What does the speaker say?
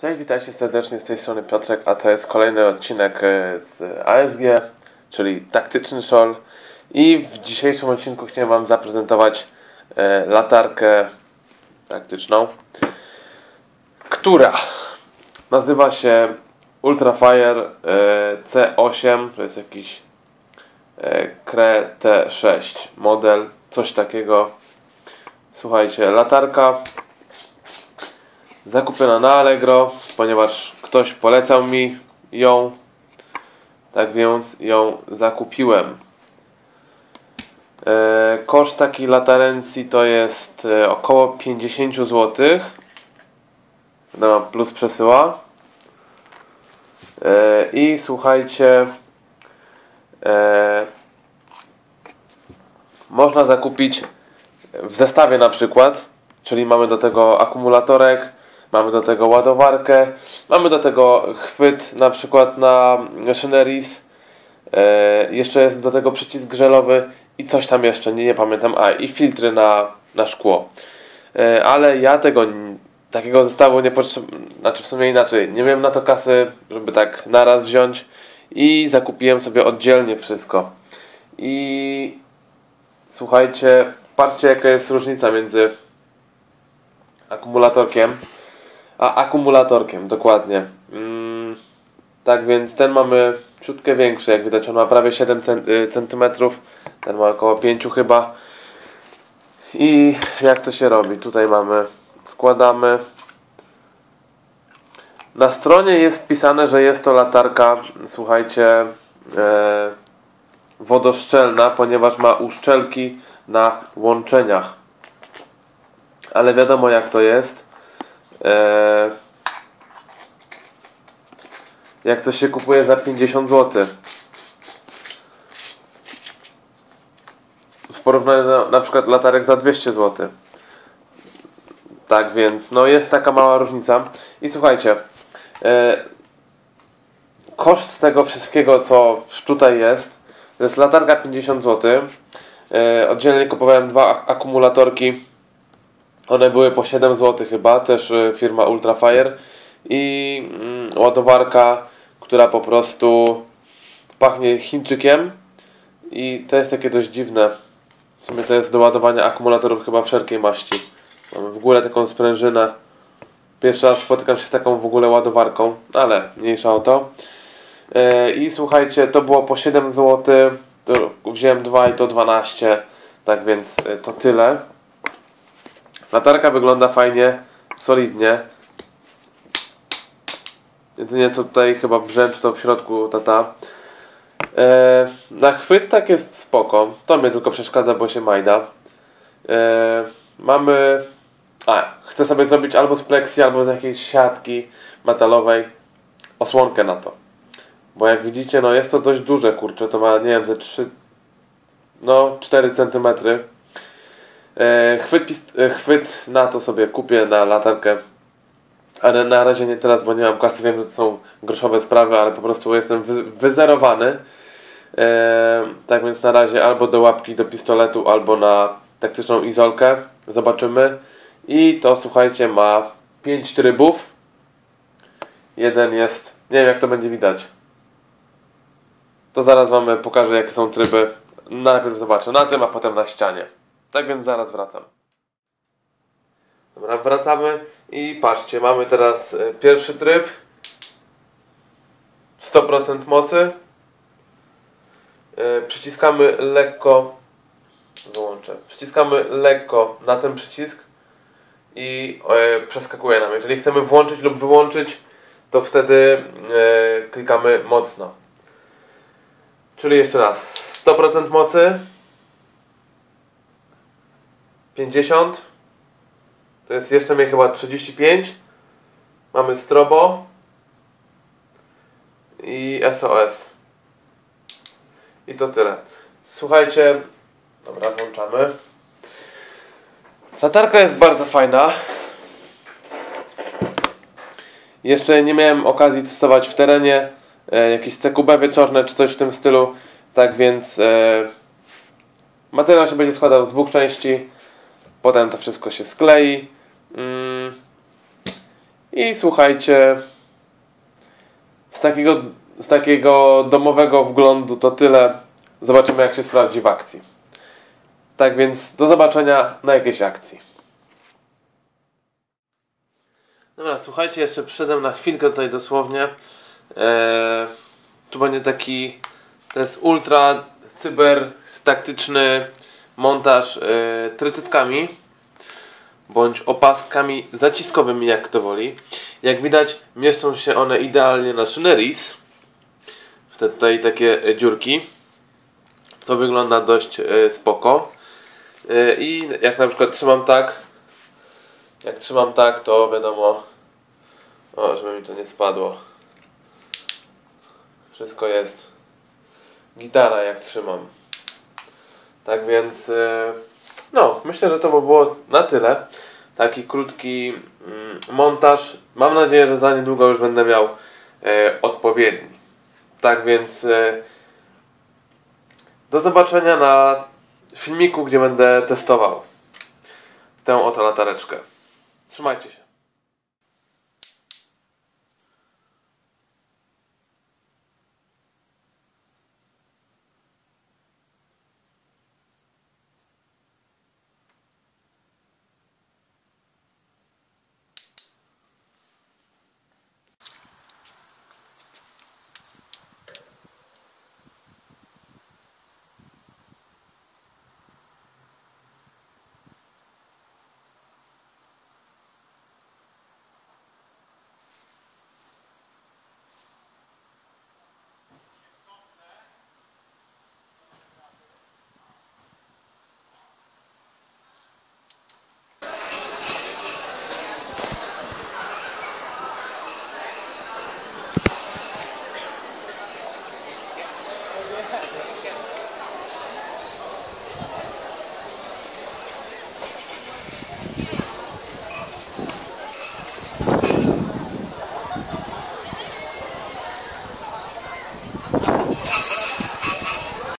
Cześć, witajcie serdecznie z tej strony Piotrek, a to jest kolejny odcinek e, z ASG, czyli taktyczny szol. I w dzisiejszym odcinku chciałem Wam zaprezentować e, latarkę taktyczną, która nazywa się Ultrafire e, C8, to jest jakiś Cre T6 model, coś takiego. Słuchajcie, latarka zakupiona na Allegro, ponieważ ktoś polecał mi ją, tak więc ją zakupiłem. E, koszt takiej latarencji to jest e, około 50 zł. No, plus przesyła. E, I słuchajcie, można zakupić w zestawie na przykład, czyli mamy do tego akumulatorek, Mamy do tego ładowarkę, mamy do tego chwyt na przykład na Szyneris, e, jeszcze jest do tego przycisk grzelowy i coś tam jeszcze, nie, nie pamiętam, a i filtry na, na szkło. E, ale ja tego, takiego zestawu nie potrzebuję, znaczy w sumie inaczej, nie miałem na to kasy, żeby tak naraz wziąć i zakupiłem sobie oddzielnie wszystko. I słuchajcie, patrzcie jaka jest różnica między akumulatorkiem a akumulatorkiem, dokładnie. Mm, tak więc ten mamy ciutkę większy, jak widać on ma prawie 7 cm, y, ten ma około 5 chyba. I jak to się robi? Tutaj mamy, składamy. Na stronie jest wpisane, że jest to latarka, słuchajcie, e, wodoszczelna, ponieważ ma uszczelki na łączeniach. Ale wiadomo jak to jest Eee, jak to się kupuje za 50 zł. W porównaniu do na przykład latarek za 200 zł. Tak więc, no jest taka mała różnica. I słuchajcie, e, koszt tego wszystkiego, co tutaj jest, to jest latarka 50 zł. E, oddzielnie kupowałem dwa akumulatorki one były po 7 zł chyba, też y, firma Ultrafire i mm, ładowarka, która po prostu pachnie Chińczykiem i to jest takie dość dziwne. W sumie to jest do ładowania akumulatorów chyba wszelkiej maści. Mamy w ogóle taką sprężynę. Pierwszy raz spotykam się z taką w ogóle ładowarką, ale mniejsza o to. Yy, I słuchajcie, to było po 7 zł, wziąłem dwa i to 12, tak więc yy, to tyle. Latarka wygląda fajnie, solidnie. Jedynie co tutaj chyba brzęcz to w środku tata. E, na chwyt tak jest spoko. To mnie tylko przeszkadza, bo się majda. E, mamy... A, chcę sobie zrobić albo z pleksji, albo z jakiejś siatki metalowej osłonkę na to. Bo jak widzicie, no jest to dość duże, kurczę. To ma, nie wiem, ze 3... No, 4 centymetry. E, chwyt, e, chwyt na to sobie kupię na latarkę. Ale na razie nie teraz, bo nie mam kasy. Wiem, że to są groszowe sprawy, ale po prostu jestem wy, wyzerowany. E, tak więc na razie albo do łapki do pistoletu, albo na taktyczną izolkę. Zobaczymy. I to słuchajcie, ma 5 trybów. Jeden jest, nie wiem jak to będzie widać. To zaraz Wam pokażę jakie są tryby. Najpierw zobaczę na tym, a potem na ścianie. Tak więc zaraz wracam. Dobra, wracamy i patrzcie, mamy teraz e, pierwszy tryb. 100% mocy. E, przyciskamy lekko, wyłączę, przyciskamy lekko na ten przycisk i e, przeskakuje nam. Jeżeli chcemy włączyć lub wyłączyć, to wtedy klikamy mocno. Czyli jeszcze raz, 100% mocy. 50. To jest jeszcze mnie chyba 35. Mamy strobo. I SOS. I to tyle. Słuchajcie. Dobra, włączamy. Latarka jest bardzo fajna. Jeszcze nie miałem okazji testować w terenie e, jakieś CQB wieczorne czy coś w tym stylu. Tak więc e, materiał się będzie składał z dwóch części. Potem to wszystko się sklei. Mm. I słuchajcie, z takiego, z takiego domowego wglądu to tyle. Zobaczymy jak się sprawdzi w akcji. Tak więc do zobaczenia na jakiejś akcji. Dobra, słuchajcie, jeszcze przyszedłem na chwilkę tutaj dosłownie. Eee, tu będzie taki, to jest ultra cyber taktyczny montaż e, trytytkami bądź opaskami zaciskowymi, jak to woli. Jak widać, mieszczą się one idealnie na szyneris. W te tutaj takie e, dziurki, co wygląda dość e, spoko. E, I jak na przykład trzymam tak, jak trzymam tak, to wiadomo, o, żeby mi to nie spadło. Wszystko jest. Gitara jak trzymam. Tak więc, e, no, myślę, że to by było na tyle. Taki krótki mm, montaż. Mam nadzieję, że za niedługo już będę miał e, odpowiedni. Tak więc, e, do zobaczenia na filmiku, gdzie będę testował tę oto latareczkę. Trzymajcie się.